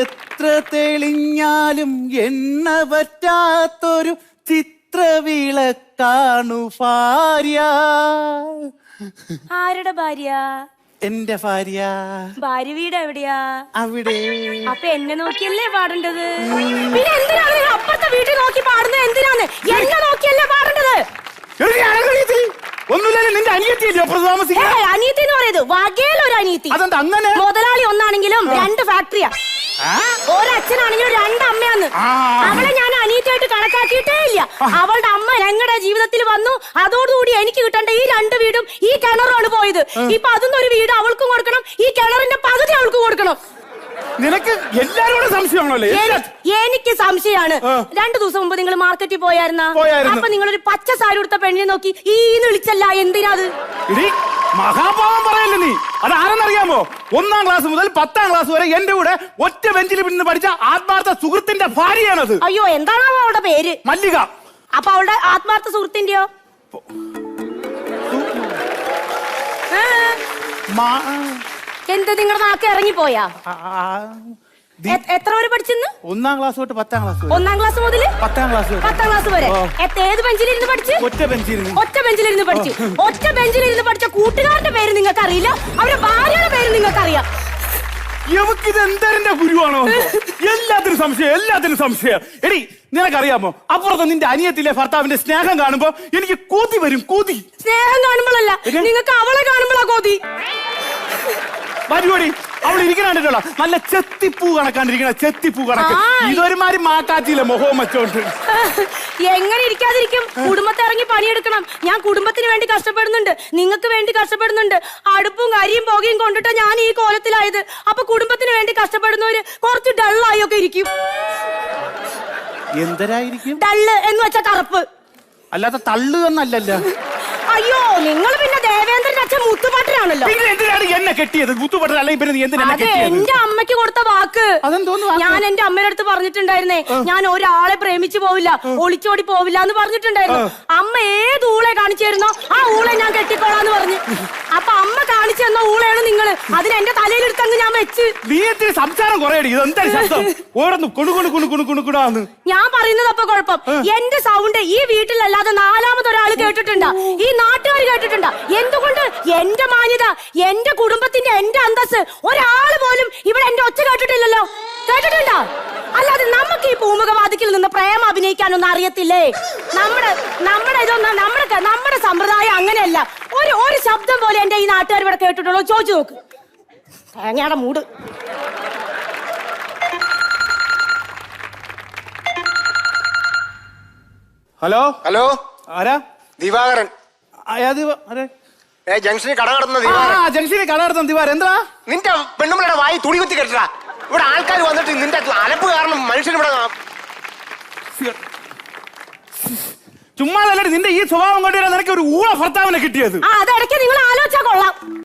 എത്ര തെളിഞ്ഞാലും എണ്ണ പറ്റാത്തൊരു ചിത്രവിളക്കാണു ഭാര്യ. ആരുടെ ഭാര്യ? എന്റെ ഭാര്യ. ഭാര്യ വീട് എവിടെയാ? അവിടെ. അപ്പൊ എന്നെ നോക്കിയല്ലേ പാടേണ്ടത്? പിന്നെ എന്തിനാണ് അപ്പുറത്തെ വീട്ടിൽ നോക്കി പാടുന്നത്? എന്തിനാണ്? എന്നെ നോക്കിയല്ലേ പാടേണ്ടത്. ഒന്നുമില്ലല്ലോ നിന്റെ അനിയത്തിയല്ലേ താമസിക്കുന്നത് അനിയത്തി എന്ന് പറയുന്നത് വകയിലൊരു അനിയത്തി. അതെന്താ അങ്ങനെ? മുതലാളി ഒന്നാണെങ്കിലും രണ്ട് ഫാക്ടറിയാ? ഒരച്ഛനാണെങ്കിലും രണ്ട് അമ്മയാന്ന് അവളെ ഞാൻ അനിയത്തിയായിട്ട് കണക്കാക്കിയിട്ടേ ഇല്ല. അവളുടെ അമ്മ ഞങ്ങളുടെ ജീവിതത്തിൽ വന്നു. അതോടുകൂടി എനിക്ക് കിട്ടേണ്ട ഈ രണ്ട് വീടും ഈ കിണറുമാണ് പോയത്. ഇപ്പൊ അതൊന്നും ഒരു വീട് അവൾക്കും കൊടുക്കണം. ഈ കിണറിന്റെ പകുതി അവൾക്ക് കൊടുക്കണം. നിനക്ക് എല്ലാരോടും സംശയമാണല്ലേ? എനിക്ക് സംശയമാണ്. രണ്ടു ദിവസം മുമ്പ് നിങ്ങൾ മാർക്കറ്റിൽ പോയായിരുന്ന. അപ്പൊ നിങ്ങൾ ഒരു പച്ച സാരി ഉടുത്ത പെണ്ണിനെ നോക്കി ഈന്ന് വിളിച്ചല്ല എന്തിനാ അത്? മഹാഭാവം പറയല്ലേ നീ? അത് ആരെന്നറിയാമോ? ഒന്നാം ക്ലാസ് മുതൽ പത്താം ക്ലാസ് വരെ എന്റെ കൂടെ ഒറ്റ ബെഞ്ചിൽ നിന്ന് പഠിച്ച ആത്മാർത്ഥ സുഹൃത്തിന്റെ ഭാര്യയാണത്. അയ്യോ എന്താണോ അവളുടെ പേര്? മല്ലിക. അപ്പൊ അവളുടെ ആത്മാർത്ഥ സുഹൃത്തിന്റെയോ? മാ- എന്ത് നിങ്ങളുടെ നാക്ക് ഇറങ്ങിപ്പോയാ? എത്ര വരെ പഠിച്ചെന്ന്? ഒന്നാം ക്ലാസ് തൊട്ട് പത്താം ക്ലാസ് ഒന്നാം ക്ലാസ് മുതൽ പത്താം ക്ലാസ് പത്താം ക്ലാസ് വരെ. ഏത് ബെഞ്ചിലിരുന്ന് പഠിച്ചു? ഒറ്റ ബെഞ്ചിലിരുന്ന്. ഒറ്റ ബെഞ്ചിലിരുന്ന് പഠിച്ചു. ഒറ്റ ബെഞ്ചിലിരുന്ന് പഠിച്ച കൂട്ടുകാരന്റെ പേര് നിങ്ങൾക്ക് അറിയില്ല അവരുടെ ഭാര്യയുടെ പേര് നിങ്ങൾക്ക് അറിയാം ഇവക്കിത് എന്തരന്റെ ഗുരുവാണോ? എല്ലാത്തിനും സംശയം എല്ലാത്തിനും സംശയം. എടി നിനക്കറിയാമോ? അപ്പുറത്ത് നിന്റെ അനിയത്തിലെ ഭർത്താവിന്റെ സ്നേഹം കാണുമ്പോ എനിക്ക് കൂതി വരും കൂതി. സ്നേഹം കാണുമ്പോഴല്ല? നിങ്ങൾക്ക് അവളെ കാണുമ്പോഴാ കോതി. വരുവടി അവൾ ഇരിക്കണോ നല്ല ചെത്തിപ്പൂ കണക്കാണ്ടിരിക്കണ ചെത്തിപ്പൂ കണക്ക്. ഇതൊരുമാരി ഇതൊരുമാതിരി മാക്കാച്ചില്ല മുഖവും വെച്ചോണ്ട് എങ്ങനെ ഇരിക്കാതിരിക്കും? കുടുംബത്തെ ഇറങ്ങി പണിയെടുക്കണം. ഞാൻ കുടുംബത്തിന് വേണ്ടി കഷ്ടപ്പെടുന്നുണ്ട്. നിങ്ങൾക്ക് വേണ്ടി കഷ്ടപ്പെടുന്നുണ്ട്. അടുപ്പും കരിയും പുകയും കൊണ്ടിട്ട് ഞാൻ ഈ കോലത്തിലായത്. അപ്പൊ കുടുംബത്തിന് വേണ്ടി കഷ്ടപ്പെടുന്നവര് കുറച്ച് ഡള്ളായി ഒക്കെ ഇരിക്കും. എന്തരായിരിക്കും? ഡള്ള് എന്ന് വെച്ചാ കറുപ്പ്. അല്ലാതെ തള്ളു എന്നല്ലല്ലോ. അയ്യോ നിങ്ങൾ പിന്നെ അച്ഛൻ മുത്തുപാട്ടനാണല്ലോ പിന്നെ എന്തിനാണ് എന്നെ കെട്ടിയത്? ബുദ്ധിമുട്ടൽ അല്ലെങ്കിൽ പിന്നെ നീ എന്തിനാ എന്നെ അത് കെട്ടിയത്? എന്റെ അമ്മയ്ക്ക് കൊടുത്ത വാക്ക്. അതെന്തോന്ന് വാക്ക്? ഞാൻ എന്റെ അമ്മയുടെ അടുത്ത് പറഞ്ഞിട്ടുണ്ടായിരുന്നേ ഞാൻ ഒരാളെ പ്രേമിച്ചു പോവില്ല ഒളിച്ചോടി പോവില്ല എന്ന് പറഞ്ഞിട്ടുണ്ടായിരുന്നു. അമ്മ ഏത് ഊളെ കാണിച്ചായിരുന്നോ ആ ഊളെ ഞാൻ കെട്ടിക്കോളാന്ന് പറഞ്ഞു. അപ്പൊ അമ്മ കാണിച്ചു തന്ന ഊളയാണ് നിങ്ങൾ. അതിന് എന്റെ തലയിലെടുത്തങ്ങ് ഞാൻ വെച്ച്. നീ സംസാരം കുറയടി. ഇത് എന്താ ശബ്ദം? ഓരോന്ന് കുണു കുണു കുണു കുണു കുണു കുണാന്ന് ഞാൻ പറയുന്നത് അപ്പൊ കുഴപ്പം എന്റെ സൗണ്ട് ഈ വീട്ടിലല്ലാതെ നാലാമതൊരാൾ കേട്ടിട്ടുണ്ടാ. ഈ നാട്ടുകാർ കേട്ടിട്ടുണ്ട്. എന്തുകൊണ്ട് എന്റെ മാന്യത എന്റെ കുടുംബത്തിന്റെ എന്റെ അന്തസ് ഒരാൾ പോലും ഇവിടെ എന്റെ ഒച്ച കേട്ടിട്ടില്ലല്ലോ? കേട്ടിട്ടുണ്ടോ? അല്ലാതെ നമുക്ക് ഈ പൂമുഖവാദിക്കിൽ നിന്ന് പ്രേമം അഭിനയിക്കാനൊന്നും അറിയത്തില്ലേ? നമ്മുടെ നമ്മുടെ ഇതൊന്നും നമ്മുടെ നമ്മുടെ സമ്പ്രദായം അങ്ങനെയല്ല. ഒരു ഒരു ശബ്ദം പോലെ എന്റെ ഈ നാട്ടുകാർ ഇവിടെ കേട്ടിട്ടുള്ളൂ ചോദിച്ചു നോക്ക്. തേങ്ങയുടെ മൂട്. ഹലോ? ഹലോ? ആരാ? ദിവാകരൻ. ജംഗ്ഷനിൽ കട കടന്ന ആ ദിവാകരൻ. ജംഗ്ഷനിൽ കട നടത്തുന്ന ദിവാർ എന്താ നിന്റെ പെണ്ണുമ്പളുടെ വായി തുണി കുത്തി കെട്ടടാ. ഇവിടെ ആൾക്കാർ വന്നിട്ട് നിന്റെ അലപ്പ് കാരണം മനുഷ്യൻ ഇവിടെ ചുമ്മാ നിന്റെ ഈ സ്വഭാവം കൊണ്ടുവരാൻ നിനക്ക് ഒരു ഊള ഭർത്താവിനെ കിട്ടിയത്. ആ അതിടയ്ക്ക് നിങ്ങൾ ആലോചിച്ചാ കൊള്ളാം.